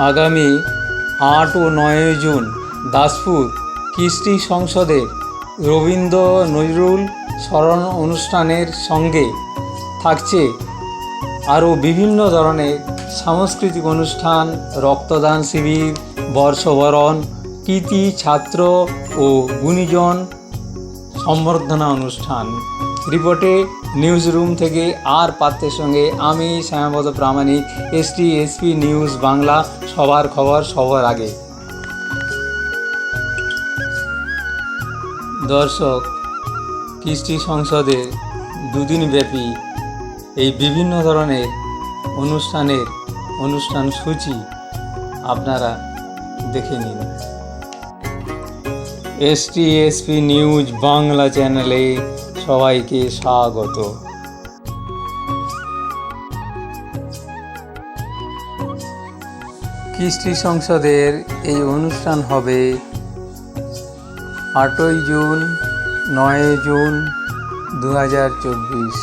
আগামী আট ও নয় জুন দাসপুর কৃষ্টি সংসদের রবীন্দ্র নজরুল স্মরণ অনুষ্ঠানের সঙ্গে থাকছে আরও বিভিন্ন ধরনের সাংস্কৃতিক অনুষ্ঠান, রক্তদান শিবির, বর্ষবরণ কৃতি ছাত্র ও গুণীজন সম্বর্ধনা অনুষ্ঠান। রিপোর্টে নিউজ রুম থেকে আর পাত্রের সঙ্গে আমি Shyamapada Pramanik, ST, SP news Bangla, সবার খবর সবার আগে। দর্শক, কৃষ্টি সংসদে দুদিন ব্যাপী এই বিভিন্ন ধরনের অনুষ্ঠানের অনুষ্ঠান সূচি আপনারা দেখে নিন। এসটি, এসপি নিউজ বাংলা চ্যানেলে সবাইকে স্বাগত। কৃষ্টি সংসদের এই অনুষ্ঠান হবে আটই জুন নয় জুন দু হাজার চব্বিশ।